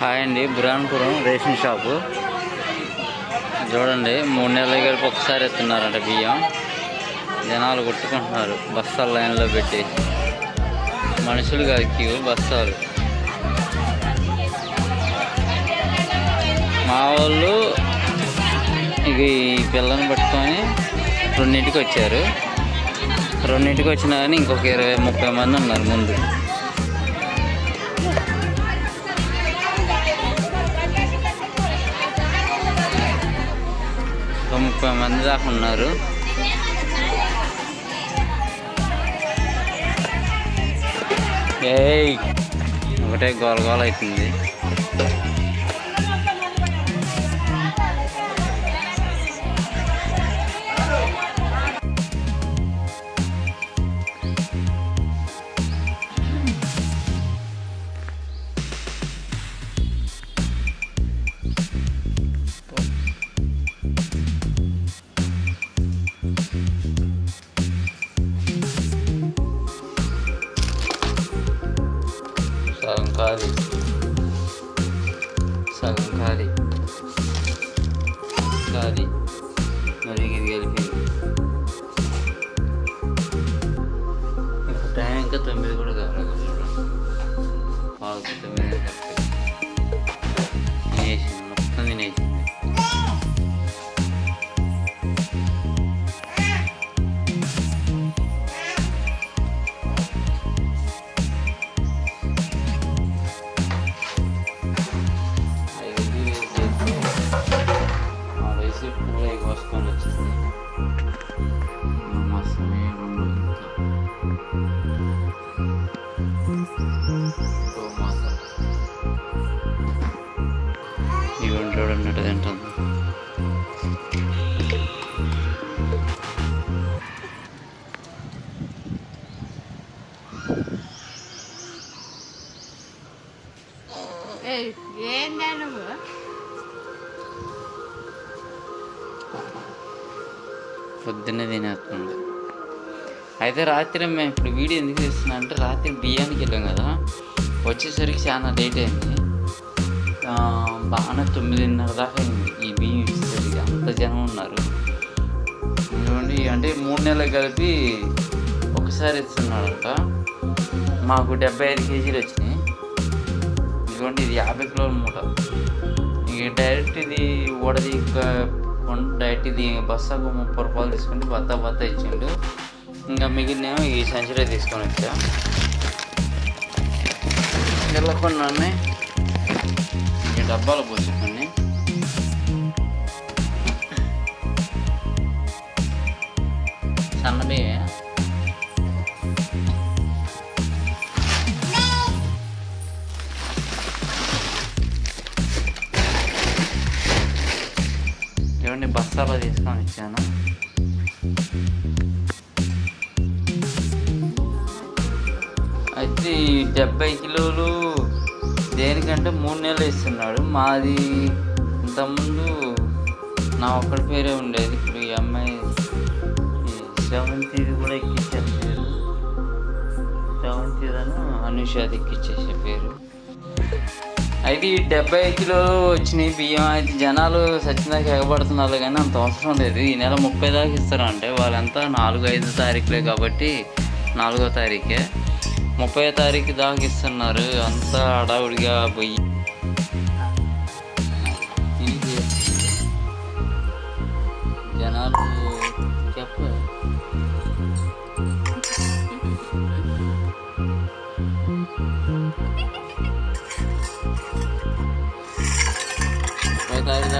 Hi అండి Buranpuram ration shop. చూడండి మూడు నెలల కలిపి ఒకసారి ఎత్తున్నారంట బియ్యం. జనాలు కొట్టుకుంటున్నారు బస్తాలు లైన్లో పెట్టి. మనుషులు కాదు క్యూ బస్తాలు మా వాళ్ళు ఇక ఈ పిల్లని పట్టుకొని రెండింటికి వచ్చారు. రెండింటికి వచ్చినా కానీ ఇంకొక ఇరవై ముప్పై మంది ఉన్నారు ముందు. ముప్పై మంది దాకా ఉన్నారు. ఏయ్ ఒకటే గోల గోల అవుతుంది. ఖాళీ మరి ఇది కలిపి ఇప్పుడు టైం ఇంకా తొమ్మిది కూడా కావాలి పావుకి తొమ్మిది పొద్దున్నే తినేస్తుంది అయితే రాత్రి మేము ఇప్పుడు వీడియో ఎందుకు తీస్తున్నా అంటే రాత్రి బియ్యానికి వెళ్ళాం కదా. వచ్చేసరికి చాలా లేట్ అయింది. బాగానే తొమ్మిదిన్నర దాకా అయింది. ఈ బియ్యం ఇచ్చేసరికి అంత జనం ఉన్నారు. చూడండి అంటే మూడు నెలలు కలిపి ఒకసారి ఇస్తున్నాడంట మాకు డెబ్బై ఐదు కేజీలు వచ్చినాయి. ఇదిగోండి ఇది యాభై కిలోల మూట. ఇక డైరెక్ట్ ఇది వడది డైరెక్ట్ ఇది బస్తాకు ముప్పై రూపాయలు తీసుకుంటే బత్త బత్త ఇచ్చిండు ఇంకా మిగిలినేమో ఈ సంచిలో తీసుకొని వచ్చా. వెళ్ళకుండా ఈ డబ్బాలు పోసుకొని సన్న బియ్యమే తీసుకొని ఇచ్చాను అయితే ఈ డెబ్బై కిలోలు దేనికంటే మూడు నెలలు ఇస్తున్నాడు మాది ఇంతకుముందు నా ఒక్కడి పేరే ఉండేది. ఇప్పుడు ఈ అమ్మాయి సెవెంత్ ఇది కూడా ఎక్కించారు పేరు. శ్రవంతిదను అనుషాది ఎక్కించేసే పేరు. అయితే ఈ డెబ్బై కిలోలు వచ్చినాయి బియ్యం. అయితే జనాలు సచ్చినాక ఎగబడుతున్నారు కానీ అంత అవసరం లేదు. ఈ నెల ముప్పై దాకా ఇస్తారంటే వాళ్ళంతా నాలుగు ఐదు తారీఖులే కాబట్టి నాలుగో తారీఖే. ముప్పై తారీఖు దాకా ఇస్తున్నారు. అంతా హడావుడిగా పోయి. జనాలు చెప్ప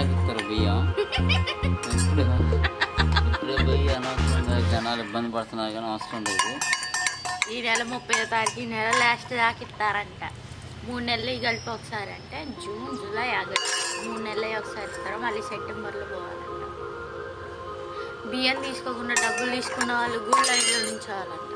ముప్పై ఇస్తారు బియ్యం ఇప్పుడు ఇప్పుడే బియ్యం అనవసరంగా జనాలు ఇబ్బంది పడుతున్నారు కానీ అవసరం లేదు ఈ నెల ముప్పై తారీఖు ఈ నెల లాస్ట్ దాకా ఇస్తారంట. మూడు నెలలు కలిపి ఒకసారి అంటే జూన్ జూలై ఆగస్ట్. మూడు నెలలు ఒకసారి ఇస్తారు మళ్ళీ సెప్టెంబర్లో పోవాలంట. బియ్యం తీసుకోకుండా డబ్బులు తీసుకున్న వాళ్ళు కూడా లైన్లో ఉంచాలంట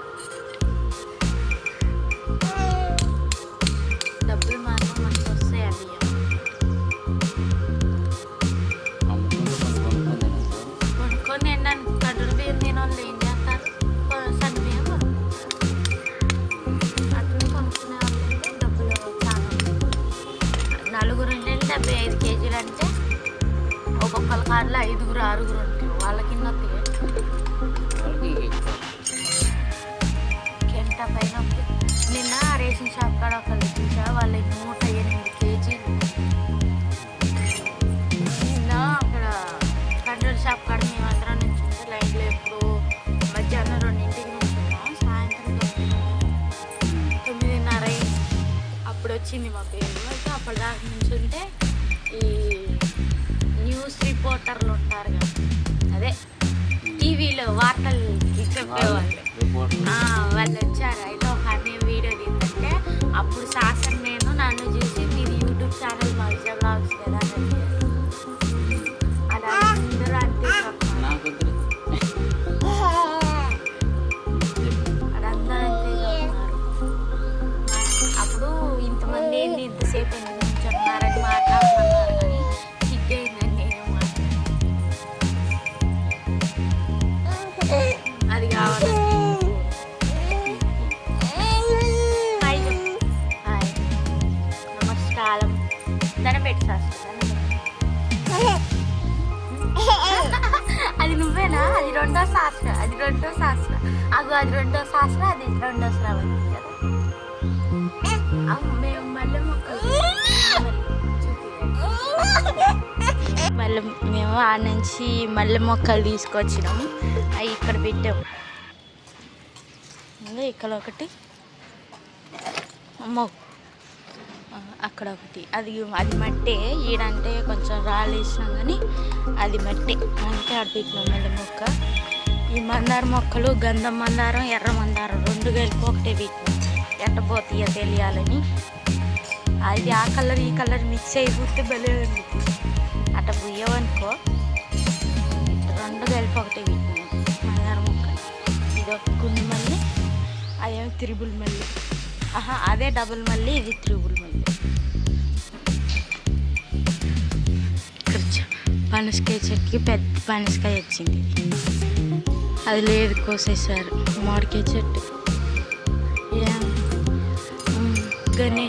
డెబ్బై ఐదు కేజీలు అంటే ఒక్కొక్కరి కార్లో ఐదుగురు ఆరుగురు ఉంటారు. వాళ్ళకి వాళ్ళకి గంట పైన. నిన్న రేషన్ షాప్ కాడ ఒకళ్ళు చూసా వాళ్ళ నూట ఎనిమిది వార్తలు చెప్పేవాళ్ళు. వాళ్ళు వచ్చారు అయితే ఒక ఆమె వీడియో తీస్తుంటే అప్పుడు శాసన్ నేను నన్ను చూసి అది రెండో శాస్త్ర అది రెండో శాస్త్ర. అగో అది రెండో శాస్త్ర అది రెండో శ్రావణి. కదా మేము మళ్ళీ మొక్కలు మళ్ళీ మేము ఆ నుంచి మల్లె మొక్కలు తీసుకొచ్చినాము అవి ఇక్కడ పెట్టాము ఇక్కడ ఒకటి. అమ్మో. అక్కడ ఒకటి. అది అది మట్టే. ఈడంటే కొంచెం రాళ్ళు వేసినాం కానీ అది మట్టి. అందుకే ఆడ మళ్ళీ మొక్క. ఈ మందార మొక్కలు గంధం మందారం ఎర్ర మందారం రెండు కలిపి ఒకటే ఎట్ట ఎట్టపోతాయో తెలియాలని. అది ఆ కలర్ ఈ కలర్ మిక్స్ అయిపోతే భలే ఉంది. అట్ట పుయ్యవనుకో రెండు కలిపి ఒకటే పెట్టినాం మందార మొక్క. ఇది ఒక గుండు మళ్ళీ అదేమో త్రిబుల్ మళ్ళీ ఆహా అదే డబుల్ మళ్ళీ ఇది త్రిబుల్ మళ్ళీ. పనసకాయ చెట్టుకి పెద్ద పనసకాయ వచ్చింది. అది లేదు కోసేసారు మామిడికాయ చెట్టు. కానీ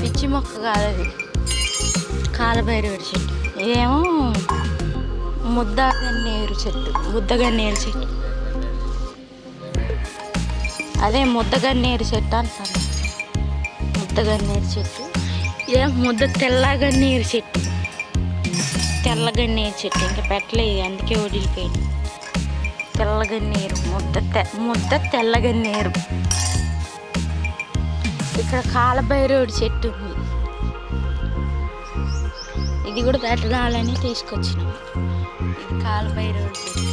పిచ్చి మొక్క కాదు అది. కాలభైరవుడి చెట్టు. ఇదేమో ముద్ద గన్నేరు చెట్టు ముద్ద గన్నేరు చెట్టు. అదే ముద్దగన్నేరు చెట్టు అంటారు. ముద్దగన్నేరు చెట్టు. ఇదే ముద్ద తెల్లగన్నేరు చెట్టు. తెల్లగన్నేరు చెట్టు. ఇంకా పెట్టలేదు అందుకే వదిలిపోయింది తెల్లగన్నేరు ముద్ద తె ముద్ద తెల్లగన్నేరు. ఇక్కడ కాలభైరవుడి చెట్టు ఉంది. ఇది కూడా పెట్టడాలని తీసుకొచ్చినాం. ఇది కాలభైరవుడి చెట్టు.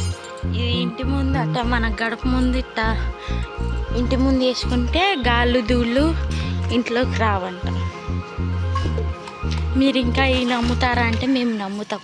ఇంటి ముందు అట్ట మన గడప ముందు ఇట్ట. ఇంటి ముందు వేసుకుంటే గాళ్ళు ధూళ్ళు ఇంట్లోకి రావంట. మీరు ఇంకా ఈ నమ్ముతారా అంటే మేము నమ్ముతాం.